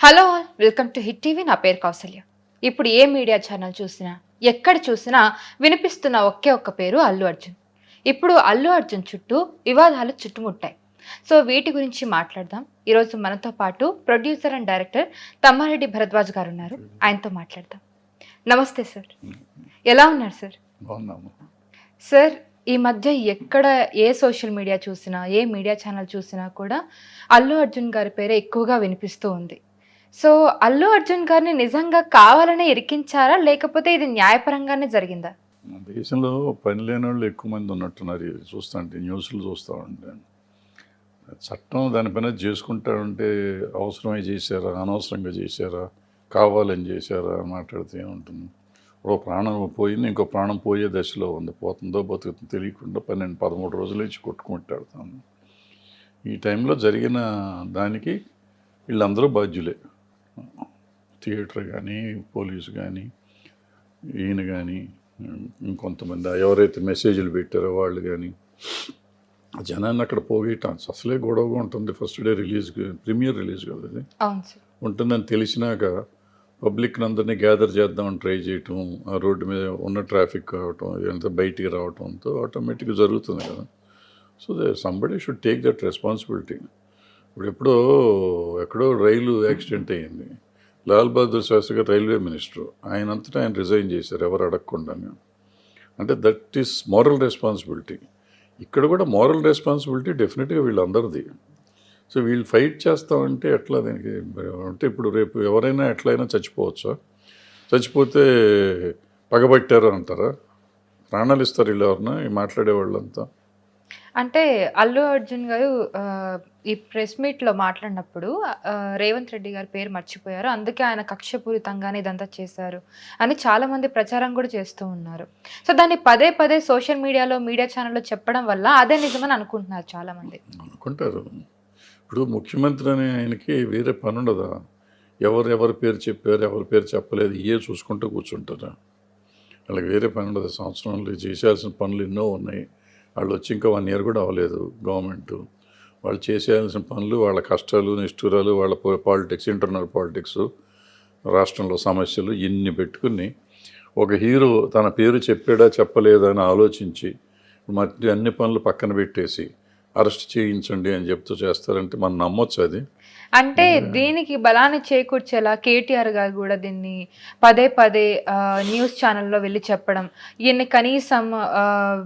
Hello all welcome to hit TV. నా పేరు కౌసల్య. ఇప్పుడు ఏ మీడియా ఛానల్ చూసినా ఎక్కడ చూసినా వినిపిస్తున్న ఒకే ఒక్క పేరు అల్లు అర్జున్. ఇప్పుడు అల్లు అర్జున్ చుట్టూ వివాదాలు చుట్టుముట్టాయి. సో వీటి గురించి మాట్లాడదాం. ఈరోజు మనతో పాటు producer and director Tammareddy Bharadwaj garu ఉన్నారు. ఆయనతో మాట్లాడదాం. నమస్తే సార్. ఎలా ఉన్నారు సార్? సార్ ఈ మధ్య ఎక్కడ ఏ సోషల్ మీడియా చూసినా ఏ మీడియా ఛానల్ చూసినా కూడా అల్లు అర్జున్ గారి పేరే ఎక్కువగా వినిపిస్తూ ఉంది. సో అల్లు అర్జున్ గారిని నిజంగా కావాలనే ఇరికించారా? లేకపోతే ఇది న్యాయపరంగానే జరిగిందా? మన దేశంలో పని లేని వాళ్ళు ఎక్కువ మంది ఉన్నట్టున్నారు. చూస్తా ఉంటే న్యూస్లు చూస్తూ ఉంటాను చట్టం దానిపైన చేసుకుంటా ఉంటే అవసరమై చేశారా? అనవసరంగా చేశారా? కావాలని చేశారా? మాట్లాడితే ఉంటుంది ఒక ప్రాణం పోయింది ఇంకో ప్రాణం పోయే దశలో ఉంది. పోతుందో బతుకుతుందో తెలియకుండా పన్నెండు పదమూడు రోజులు ఇచ్చి కొట్టుకుంటాడుతాను ఈ టైంలో జరిగిన దానికి వీళ్ళందరూ బాధ్యులే. థియేటర్ కానీ పోలీసు కానీ ఈయన కానీ ఇంకొంతమంది ఎవరైతే మెసేజ్లు పెట్టారో వాళ్ళు కానీ జనాన్ని అక్కడ పోగేయటం అసలే గొడవగా ఉంటుంది. First day release premiere release కదా అది? ఉంటుందని తెలిసినాక పబ్లిక్ అందరినీ గ్యాదర్ చేద్దామని ట్రై చేయటం ఆ రోడ్డు మీద ఉన్న ట్రాఫిక్ కావటం ఇదంతా బయటికి రావటంతో ఆటోమేటిక్గా జరుగుతుంది కదా. So they somebody should take that responsibility ఇప్పుడు ఎప్పుడో ఎక్కడో రైలు యాక్సిడెంట్ అయ్యింది. లాల్ బహదూర్ శాస్త్రి గారు రైల్వే మినిస్టర్. ఆయన అంతటా ఆయన రిజైన్ చేశారు ఎవరు అడగకుండానే. అంటే దట్ ఈస్ మోరల్ రెస్పాన్సిబిలిటీ. ఇక్కడ కూడా మోరల్ రెస్పాన్సిబిలిటీ డెఫినెట్గా వీళ్ళందరిది. సో వీళ్ళు ఫైట్ చేస్తామంటే ఎట్లా దీనికి అంటే ఇప్పుడు రేపు ఎవరైనా ఎట్లయినా చచ్చిపోవచ్చా? చచ్చిపోతే పగబట్టారు అంటారా? ప్రాణాలు ఇస్తారు వీళ్ళు ఎవరన్నా ఈ మాట్లాడే వాళ్ళంతా అంటే అల్లు అర్జున్ గారు ఆ, ఈ ప్రెస్ మీట్లో మాట్లాడినప్పుడు ఆ, రేవంత్ రెడ్డి గారి పేరు మర్చిపోయారు. అందుకే ఆయన కక్షపూరితంగానే ఇదంతా చేశారు అని చాలా మంది ప్రచారం కూడా చేస్తూ ఉన్నారు. సో దాన్ని పదే పదే సోషల్ మీడియాలో మీడియా ఛానల్లో చెప్పడం వల్ల అదే నిజమని అనుకుంటున్నారు చాలా మంది అనుకుంటారు. ఇప్పుడు ముఖ్యమంత్రి అనే ఆయనకి వేరే పని ఉండదా? ఎవరు ఎవరి పేరు చెప్పారు ఎవరి పేరు చెప్పలేదు ఏ చూసుకుంటూ కూర్చుంటారా? వాళ్ళకి వేరే పని ఉండదు. సంవత్సరంలో చేసేయాల్సిన పనులు ఎన్నో ఉన్నాయి. వాళ్ళు వచ్చి ఇంకా వన్ ఇయర్ కూడా అవ్వలేదు గవర్నమెంట్. వాళ్ళు చేసేయాల్సిన పనులు వాళ్ళ కష్టాలు నిష్ఠూరాలు వాళ్ళ పాలిటిక్స్ ఇంటర్నల్ పాలిటిక్స్ రాష్ట్రంలో సమస్యలు ఇన్ని పెట్టుకుని ఒక హీరో తన పేరు చెప్పాడా చెప్పలేదా అని ఆలోచించి మధ్య అన్ని పనులు పక్కన పెట్టేసి అరెస్ట్ చేయించండి అని చెప్తూ చేస్తారంటే మనం నమ్మొచ్చు అది? అంటే దీనికి బలాన్ని చేకూర్చేలా కేటీఆర్ గారు కూడా దీన్ని పదే పదే న్యూస్ ఛానల్లో వెళ్ళి చెప్పడం ఈయన్ని కనీసం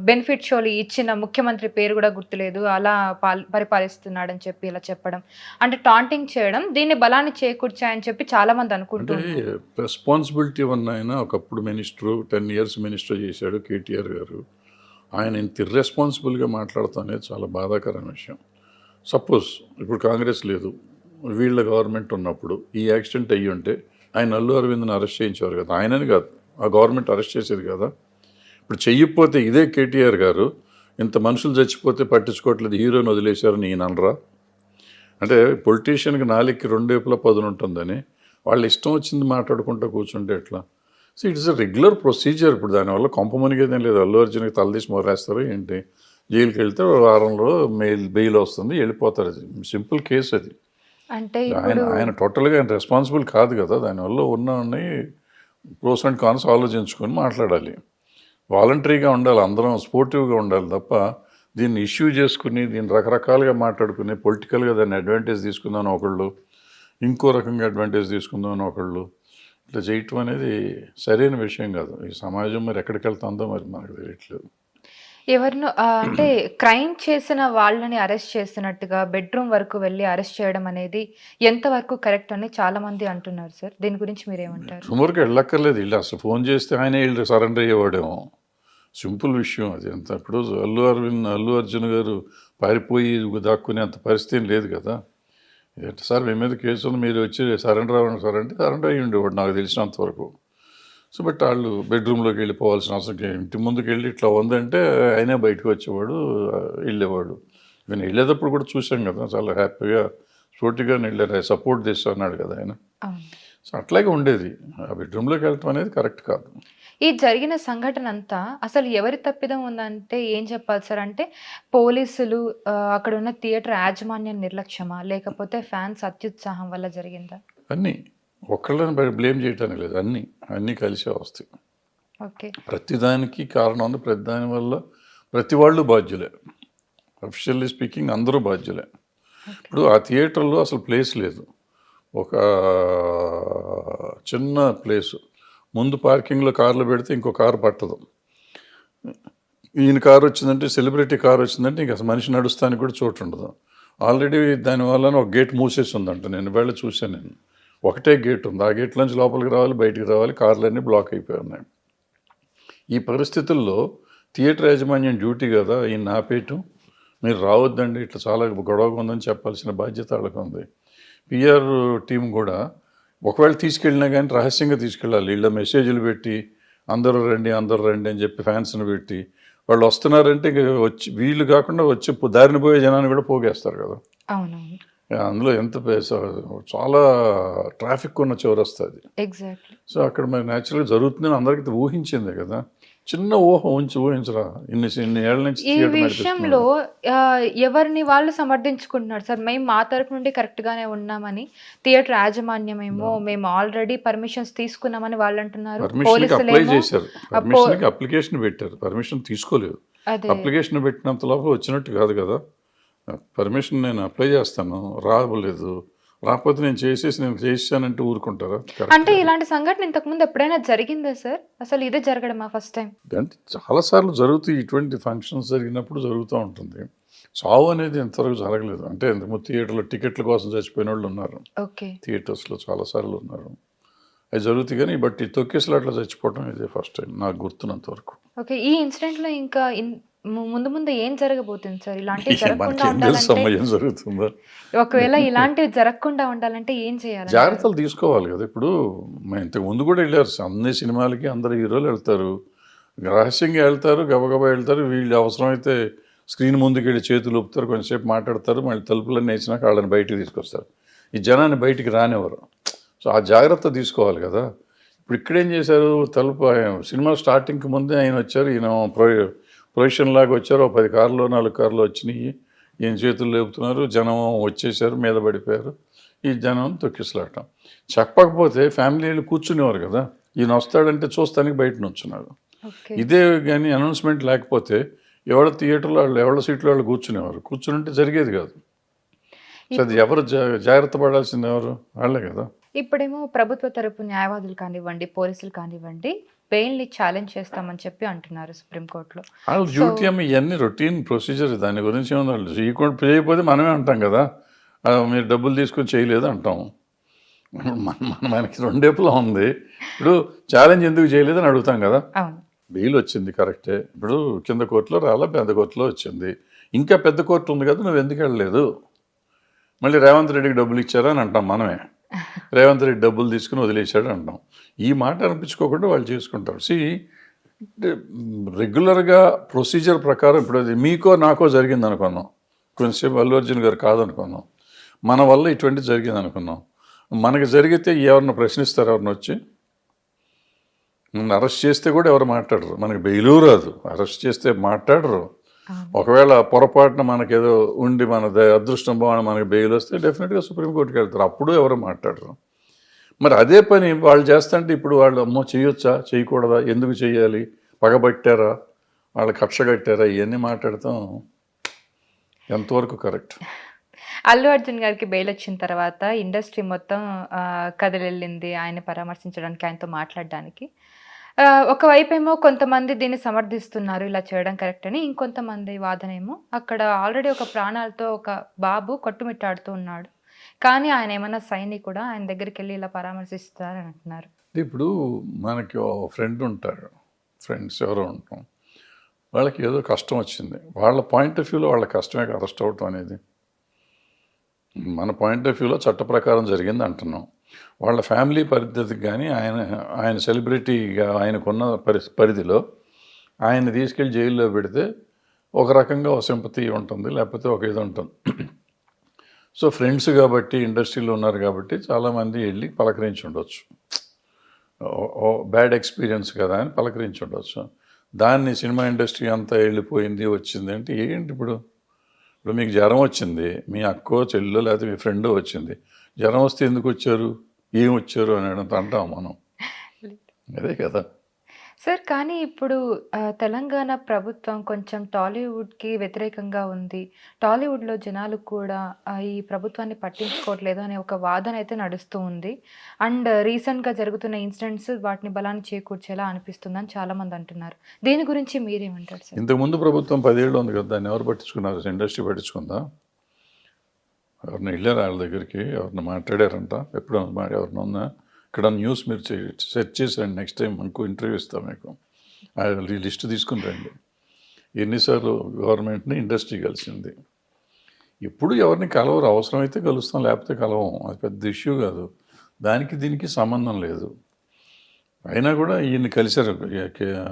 బెనిఫిట్ షోలు ఇచ్చిన ముఖ్యమంత్రి పేరు కూడా గుర్తులేదు అలా పాల్ పరిపాలిస్తున్నాడని చెప్పి ఇలా చెప్పడం అంటే టాంటింగ్ చేయడం దీన్ని బలాన్ని చేకూర్చాయని చెప్పి చాలా మంది అనుకుంటున్నారు రెస్పాన్సిబిలిటీ ఉన్న ఆయన ఒకప్పుడు మినిస్టరు టెన్ ఇయర్స్ మినిస్టర్ చేశాడు కేటీఆర్ గారు. ఆయన ఇంత ఇర్రెస్పాన్సిబుల్గా మాట్లాడతాం అనేది చాలా బాధాకరమైన విషయం. సపోజ్ ఇప్పుడు కాంగ్రెస్ లేదు వీళ్ళ గవర్నమెంట్ ఉన్నప్పుడు ఈ యాక్సిడెంట్ అయ్యి ఉంటే ఆయన అల్లు అరవింద్ని అరెస్ట్ చేయించేవారు కదా. ఆయనని కాదు ఆ గవర్నమెంట్ అరెస్ట్ చేసేది కదా. ఇప్పుడు చెయ్యకపోతే ఇదే కేటీఆర్ గారు ఇంత మనుషులు చచ్చిపోతే పట్టించుకోవట్లేదు హీరోని వదిలేశారని ఈయన అనరా? అంటే పొలిటీషియన్కి నాలుగుకి రెండు వైపులా పదును ఉంటుందని వాళ్ళు ఇష్టం వచ్చింది మాట్లాడుకుంటూ కూర్చుంటే ఎట్లా? So it's a regular procedure ఇప్పుడు దానివల్ల కొంప మునిగేదేం లేదు. అల్లు అర్జున్కి తలదీసి మొరేస్తారు ఏంటి? జైలుకి వెళ్తే వారంలో మెయిల్ బెయిల్ వస్తుంది. వెళ్ళిపోతారు. సింపుల్ కేసు అది. అంటే ఆయన ఆయన టోటల్గా ఆయన రెస్పాన్సిబుల్ కాదు కదా. దానివల్ల ఉన్న ప్రోస్ అండ్ కాన్స్ ఆలోచించుకొని మాట్లాడాలి. వాలంటరీగా ఉండాలి. అందరం స్పోర్టివ్గా ఉండాలి తప్ప దీన్ని ఇష్యూ చేసుకుని దీన్ని రకరకాలుగా మాట్లాడుకుని పొలిటికల్గా దాన్ని అడ్వాంటేజ్ తీసుకుందామని ఒకళ్ళు ఇంకో రకంగా అడ్వాంటేజ్ తీసుకుందామని ఒకళ్ళు ఇట్లా చేయటం అనేది సరైన విషయం కాదు. ఈ సమాజం మరి ఎక్కడికి వెళ్తుందో మరి మనకు తెలియట్లేదు ఎవరినో అంటే క్రైమ్ చేసిన వాళ్ళని అరెస్ట్ చేసినట్టుగా బెడ్రూమ్ వరకు వెళ్ళి అరెస్ట్ చేయడం అనేది ఎంతవరకు కరెక్ట్ అని చాలా మంది అంటున్నారు సార్. దీని గురించి మీరేమంటారు? సుమారుగా వెళ్ళక్కర్లేదు. వీళ్ళు అసలు ఫోన్ చేస్తే ఆయనే వీళ్ళు సరెండర్ అయ్యేవాడేమో. సింపుల్ విషయం అది. అంత ఇప్పుడు అల్లు అరవింద్ అల్లు అర్జున్ గారు పారిపోయి దాక్కునే అంత పరిస్థితి లేదు కదా. ఏంటి సార్ మీ మీద కేసు ఉంది మీరు వచ్చి సరెండర్ అవ్వండి సార్ అంటే సరెండర్ అయ్యి ఉండేవాడు నాకు తెలిసినంత వరకు. సో బట్ వాళ్ళు బెడ్రూమ్లోకి వెళ్ళిపోవాల్సిన అవసరం ఇంటి ముందుకు వెళ్ళి ఇట్లా ఉందంటే ఆయనే బయటకు వచ్చేవాడు వెళ్ళేవాడు. నేను వెళ్ళేటప్పుడు కూడా చూశాం కదా చాలా హ్యాపీగా స్పోర్టివ్గా వెళ్ళారు సపోర్ట్ చేస్తా అన్నాడు కదా ఆయన. సో అట్లాగే ఉండేది. ఆ బెడ్రూమ్లోకి వెళ్ళటం అనేది కరెక్ట్ కాదు. ఈ జరిగిన సంఘటన అంతా అసలు ఎవరి తప్పిదం ఉందంటే ఏం చెప్పాలి సార్? అంటే పోలీసులు అక్కడ ఉన్న థియేటర్ యాజమాన్యం నిర్లక్ష్యమా? లేకపోతే ఫ్యాన్స్ అత్యుత్సాహం వల్ల జరిగిందా? అన్నీ. ఒక్కళ్ళని బ్లేమ్ చేయటానికి లేదు. అన్నీ. అన్నీ కలిసే వస్తాయి. ఓకే. ప్రతిదానికి కారణం ఉంది. ప్రతి దాని వల్ల ప్రతి వాళ్ళు బాధ్యులే. అఫిషియల్లీ స్పీకింగ్ అందరూ బాధ్యులే. ఇప్పుడు ఆ థియేటర్లో అసలు ప్లేస్ లేదు. ఒక చిన్న ప్లేస్. ముందు పార్కింగ్లో కార్లు పెడితే ఇంకో కారు పట్టదు. ఈయన కారు వచ్చిందంటే సెలబ్రిటీ కారు వచ్చిందంటే ఇంకా మనిషి నడుస్తానికి కూడా చోటు ఉండదు. ఆల్రెడీ దానివల్ల ఒక గేట్ మూసేసి ఉందంట నేను వెళ్ళి చూశాను నేను. ఒకటే గేట్ ఉంది. ఆ గేట్ నుంచి లోపలికి రావాలి బయటికి రావాలి కార్లన్నీ బ్లాక్ అయిపోయి ఉన్నాయి. ఈ పరిస్థితుల్లో థియేటర్ యాజమాన్యం డ్యూటీ కదా ఈయన ఆపేయటం మీరు రావద్దండి ఇట్లా చాలా గొడవగా ఉందని చెప్పాల్సిన బాధ్యత వాళ్ళకు ఉంది. పిఆర్ టీం కూడా ఒకవేళ తీసుకెళ్ళినా కానీ రహస్యంగా తీసుకెళ్ళాలి. వీళ్ళ మెసేజ్లు పెట్టి అందరూ రండి అందరూ రండి అని చెప్పి ఫ్యాన్స్ని పెట్టి వాళ్ళు వస్తున్నారంటే ఇంక వచ్చి వీళ్ళు కాకుండా వచ్చి దారిని పోయే జనాన్ని కూడా పోగేస్తారు కదా. అందులో ఎంత చాలా ట్రాఫిక్ ఉన్న చౌరస్తుంది ఎగ్జాక్ట్లీ సో అక్కడ మరి న్యాచురల్గా జరుగుతుందని అందరికీ ఊహించిందే కదా. చిన్న ఊహ ఉంచి ఊహించరా? ఇన్ని ఇన్ని ఏళ్ళ నుంచి ఈ విషయంలో ఎవరిని వాళ్ళు సమర్థించుకుంటున్నారు? సార్ మేము మా తరపు నుండి కరెక్ట్ గానే ఉన్నామని థియేటర్ యాజమాన్యమేమో మేము ఆల్రెడీ పర్మిషన్స్ తీసుకున్నామని వాళ్ళు అంటున్నారు. పర్మిషన్కి అప్లై పోలీసులేమో చేశారు. పర్మిషన్కి అప్లికేషన్ పెట్టారు. పర్మిషన్ తీసుకోలేదు. అప్లికేషన్ పెట్టినంత లోపల వచ్చినట్టు కాదు కదా. పర్మిషన్ నేను అప్లై చేస్తాను. రావలేదు రాకపోతే నేను చేసేసి నేను చేసానంటే ఊరుకుంటారా. అంటే ఇలాంటి సంఘటన ఇంతకు ముందు ఎప్పుడైనా జరిగిందా సార్? అసలు ఇదే జరగడమా ఫస్ట్ టైం? అంటే చాలాసార్లు జరుగుతాయి ఇటువంటి ఫంక్షన్స్ జరిగినప్పుడు జరుగుతూ ఉంటుంది. చావు అనేది ఎంతవరకు జరగలేదు. అంటే ఇంతకుముందు థియేటర్లో టికెట్ల కోసం చచ్చిపోయిన వాళ్ళు ఉన్నారు. ఓకే. థియేటర్స్లో చాలాసార్లు ఉన్నారు. అవి జరుగుతాయి కానీ బట్ ఈ తొక్కేసలు అట్లా చచ్చిపోవడం ఇదే ఫస్ట్ టైం నాకు గుర్తున్నంత వరకు. ఓకే. ఈ ఇన్సిడెంట్లో ఇంకా ముందు ముందు ఏం జరగబోతుంది సార్? ఇలాంటివి జరగకుండా మనకేం తెలుసు ఉండాలంటే ఒకవేళ ఇలాంటివి జరగకుండా ఉండాలంటే ఏం చేయాలి? జాగ్రత్తలు తీసుకోవాలి కదా. ఇప్పుడు ఇంతకు ముందు కూడా వెళ్ళారు. అన్ని సినిమాలకి అందరు హీరోలు వెళ్తారు. రహస్యంగా వెళ్తారు గబగబా వెళ్తారు. వీళ్ళు అవసరమైతే స్క్రీన్ ముందుకు వెళ్ళి చేతులు ఊపుతారు కొంచెంసేపు మాట్లాడతారు మళ్ళీ తలుపులన్నీ వేసినాక వాళ్ళని బయటికి తీసుకొస్తారు. ఈ జనాన్ని బయటికి రానివ్వరు. సో ఆ జాగ్రత్త తీసుకోవాలి కదా. ఇప్పుడు ఇక్కడేం చేశారు? తలుపు సినిమా స్టార్టింగ్కి ముందే ఆయన వచ్చారు. ఈయన ప్రొ ప్రొఫెషన్ లాగా వచ్చారు. ఓ పది కార్లు నాలుగు కార్లు వచ్చినాయి. ఈయన చేతులు లేపుతున్నారు. జనం వచ్చేసారు మీద పడిపోయారు. ఈ జనం తొక్కిసలాటం చెప్పకపోతే ఫ్యామిలీలు కూర్చునేవారు కదా. ఈయన వస్తాడంటే చూస్తానికి బయట నుంచున్నారు ఇదే కానీ అనౌన్స్మెంట్ లేకపోతే ఎవడ థియేటర్లో వాళ్ళు ఎవరి సీట్లో వాళ్ళు కూర్చునేవారు. కూర్చుంటే జరిగేది కాదు. సో అది ఎవరు జాగ్రత్త పడాల్సింది ఎవరు? వాళ్ళే కదా. ఇప్పుడేమో ప్రభుత్వ తరపు న్యాయవాదులు కానివ్వండి పోలీసులు కానివ్వండి బెయిల్ని ఛాలెంజ్ చేస్తామని చెప్పి అంటున్నారు సుప్రీంకోర్టులో. వాళ్ళ డ్యూటీ అమ్మ ఇవన్నీ రొటీన్ ప్రొసీజర్ దాని గురించి ఏమన్నా వాళ్ళు చేయకుండా చేయకపోతే మనమే అంటాం కదా. మీరు డబ్బులు తీసుకొని చేయలేదు అంటాం. మన మన మనకి రెండేపులా ఉంది. ఇప్పుడు ఛాలెంజ్ ఎందుకు చేయలేదని అడుగుతాం కదా. బెయిల్ వచ్చింది కరెక్టే. ఇప్పుడు కింద కోర్టులో రాలా పెద్ద కోర్టులో వచ్చింది. ఇంకా పెద్ద కోర్టు ఉంది కదా నువ్వు ఎందుకు వెళ్ళలేదు? మళ్ళీ రేవంత్ రెడ్డికి డబ్బులు ఇచ్చారా అని అంటాం మనమే. రేవంత్ రెడ్డి డబ్బులు తీసుకుని వదిలేశాడు అంటాం ఈ మాట అనిపించుకోకుండా వాళ్ళు చేసుకుంటారు. సి రెగ్యులర్గా ప్రొసీజర్ ప్రకారం ఇప్పుడు అది మీకో నాకో జరిగింది అనుకున్నాం. కొంచెంసేపు అల్లు అర్జున్ గారు కాదనుకున్నాం. మన వల్ల ఇటువంటి జరిగింది అనుకున్నాం. మనకి జరిగితే ఎవరిని ప్రశ్నిస్తారు ఎవరిని వచ్చి? నన్ను అరెస్ట్ చేస్తే కూడా ఎవరు మాట్లాడరు. మనకి బెయిలు రాదు. అరెస్ట్ చేస్తే మాట్లాడరు. ఒకవేళ పొరపాటున మనకేదో ఉండి మన అదృష్టం బాగుండి మనకి బెయిల్ వస్తే డెఫినెట్గా సుప్రీంకోర్టుకి వెళ్తారు. అప్పుడు ఎవరు మాట్లాడరు. మరి అదే పని వాళ్ళు చేస్తుంటే ఇప్పుడు వాళ్ళు అమ్మో చేయొచ్చా? చేయకూడదా? ఎందుకు చేయాలి? పగబట్టారా? వాళ్ళు కక్ష కట్టారా? ఇవన్నీ మాట్లాడతాం. ఎంతవరకు కరెక్ట్? అల్లు అర్జున్ గారికి బెయిల్ వచ్చిన తర్వాత ఇండస్ట్రీ మొత్తం కదిలెళ్ళింది. ఆయన పరామర్శించడానికి ఆయనతో మాట్లాడడానికి. ఒకవైపు ఏమో కొంతమంది దీన్ని సమర్థిస్తున్నారు ఇలా చేయడం కరెక్ట్ అని. ఇంకొంతమంది వాదన ఏమో అక్కడ ఆల్రెడీ ఒక ప్రాణాలతో ఒక బాబు కొట్టుమిట్టాడుతూ ఉన్నాడు. కానీ ఆయన ఏమైనా సైనికుడా? ఆయన దగ్గరికి వెళ్ళి ఇలా పరామర్శిస్తారని అంటున్నారు. ఇప్పుడు మనకి ఫ్రెండ్ ఉంటారు ఫ్రెండ్స్ ఎవరో ఉంటాం. వాళ్ళకి ఏదో కష్టం వచ్చింది. వాళ్ళ పాయింట్ ఆఫ్ వ్యూలో వాళ్ళ కష్టమే అరెస్ట్ అవటం అనేది. మన పాయింట్ ఆఫ్ వ్యూలో చట్ట ప్రకారం జరిగింది అంటున్నాం. వాళ్ళ ఫ్యామిలీ పరిస్థితికి కానీ ఆయన ఆయన సెలబ్రిటీగా ఆయనకున్న పరి పరిధిలో ఆయన తీసుకెళ్ళి జైల్లో పెడితే ఒక రకంగా ఒక సింపతి ఉంటుంది లేకపోతే ఒక ఇది ఉంటుంది. సో ఫ్రెండ్స్ కాబట్టి ఇండస్ట్రీలో ఉన్నారు కాబట్టి చాలామంది వెళ్ళి పలకరించి ఉండొచ్చు. బ్యాడ్ ఎక్స్పీరియన్స్ కదా అని పలకరించి ఉండొచ్చు. దాన్ని సినిమా ఇండస్ట్రీ అంతా వెళ్ళిపోయింది వచ్చింది అంటే ఏంటి ఇప్పుడు? ఇప్పుడు మీకు జ్వరం వచ్చింది మీ అక్కో చెల్లో లేకపోతే మీ ఫ్రెండో వచ్చింది. జ్వరం వస్తే ఎందుకు వచ్చారు? ఏం వచ్చారు అని అంటాం మనం. అదే కదా. సార్ కానీ ఇప్పుడు తెలంగాణ ప్రభుత్వం కొంచెం టాలీవుడ్కి వ్యతిరేకంగా ఉంది. టాలీవుడ్లో జనాలు కూడా ఈ ప్రభుత్వాన్ని పట్టించుకోవట్లేదు అనే ఒక వాదన అయితే నడుస్తూ ఉంది. అండ్ రీసెంట్గా జరుగుతున్న ఇన్సిడెంట్స్ వాటిని బలాన్ని చేకూర్చేలా అనిపిస్తుందని చాలామంది అంటున్నారు. దీని గురించి మీరేమంటారు సార్? ఇంతకుముందు ప్రభుత్వం పదేళ్ళు ఉంది కదా దాన్ని ఎవరు పట్టించుకున్నారు? ఇండస్ట్రీ పట్టించుకుందా? ఎవరిని వెళ్ళారు వాళ్ళ దగ్గరికి? ఎవరిని మాట్లాడారంట? ఎప్పుడు ఎవరిన ఉందా ఇక్కడ న్యూస్ మీరు సెర్చ్ చేసి నెక్స్ట్ టైం మనకు ఇంటర్వ్యూ ఇస్తాం మీకు. ఈ లిస్ట్ తీసుకుని రండి. ఎన్నిసార్లు గవర్నమెంట్ని ఇండస్ట్రీ కలిసింది. ఇప్పుడు ఎవరిని కలవరు. అవసరమైతే కలుస్తాం లేకపోతే కలవం. అది పెద్ద ఇష్యూ కాదు. దానికి దీనికి సంబంధం లేదు. అయినా కూడా ఈయన్ని కలిశారు.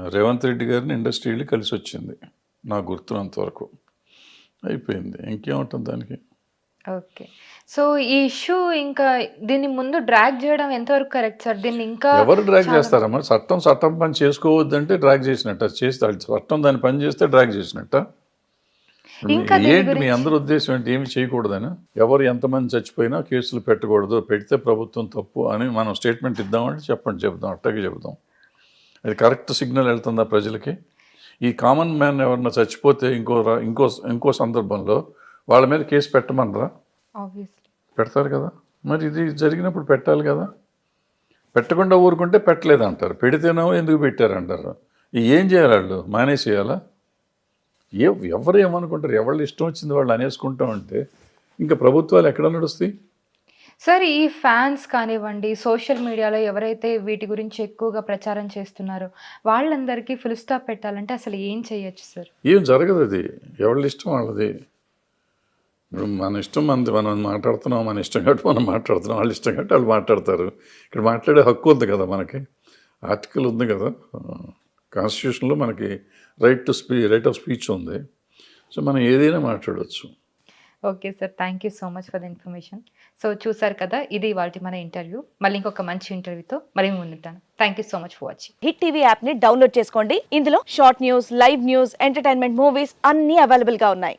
రేవంత్ రెడ్డి గారిని ఇండస్ట్రీ వెళ్ళి కలిసి వచ్చింది. నాకు గుర్తున్నంత వరకు. అయిపోయింది. ఇంకేముంటుంది దానికి? ఓకే సో ఈ ఇష్యూ ఇంకా దీన్ని ముందు డ్రాగ్ చేయడం ఎంతవరకు కరెక్ట్ సార్? దీన్ని ఇంకా ఎవరు డ్రాగ్ చేస్తారమ్మా చట్టం చట్టం పని చేసుకోవద్దంటే డ్రాగ్ చేసినట్ట. చేస్తే చట్టం దాని పని చేస్తే డ్రాగ్ చేసినట్ట. ఏంటి మీ అందరి ఉద్దేశం ఏంటి? ఏమి చేయకూడదని? ఎవరు ఎంతమంది చచ్చిపోయినా కేసులు పెట్టకూడదు. పెడితే ప్రభుత్వం తప్పు అని మనం స్టేట్మెంట్ ఇద్దామంటే చెప్పండి చెబుదాం అట్టాగే చెబుదాం. అది కరెక్ట్ సిగ్నల్ వెళ్తుందా ప్రజలకి? ఈ కామన్ మ్యాన్ ఎవరన్నా చచ్చిపోతే ఇంకో ఇంకో ఇంకో సందర్భంలో వాళ్ళ మీద కేసు పెట్టమనరా? ఆబ్వియస్లీ పెడతారు కదా? మరి ఇది జరిగినప్పుడు పెట్టాలి కదా? పెట్టకుండా ఊరుకుంటే పెట్టలేదు అంటారు పెడితేనేమో ఎందుకు పెట్టారు అంటారు ఈ ఏం చేయాలి వాళ్ళు? మానేసేయాలా? ఏ ఎవరు ఏమనుకుంటారు? ఎవళ్ళు ఇష్టం వచ్చింది వాళ్ళు అనేసుకుంటాం అంటే ఇంకా ప్రభుత్వాలు ఎక్కడ నడుస్తాయి? సార్ ఈ ఫ్యాన్స్ కానివ్వండి సోషల్ మీడియాలో ఎవరైతే వీటి గురించి ఎక్కువగా ప్రచారం చేస్తున్నారో వాళ్ళందరికీ ఫుల్ స్టాప్ పెట్టాలంటే అసలు ఏం చేయొచ్చు సార్? ఏం జరగదు అది. ఎవళ్ళ ఇష్టం వాళ్ళది. ఇప్పుడు మన ఇష్టం మనది మనం మాట్లాడుతున్నాం మన ఇష్టం కాబట్టి మనం మాట్లాడుతున్నాం. వాళ్ళ ఇష్టం కాబట్టి వాళ్ళు మాట్లాడతారు. ఇక్కడ మాట్లాడే హక్కు ఉంది కదా మనకి. ఆర్టికల్ ఉంది కదా. కాన్స్టిట్యూషన్లో మనకి right to speech right of speech ఉంది. సో మనం ఏదైనా మాట్లాడవచ్చు okay sir. Thank you so much for the information so చూసారు కదా ఇది ఇవాళ మన ఇంటర్వ్యూ. మళ్ళీ ఇంకొక మంచి ఇంటర్వ్యూతో మళ్ళీ ముందుంటాను. Thank you so much for watching hit TV యాప్ని డౌన్లోడ్ చేసుకోండి. ఇందులో short news live news entertainment movies అన్ని అవైలబుల్గా ఉన్నాయి.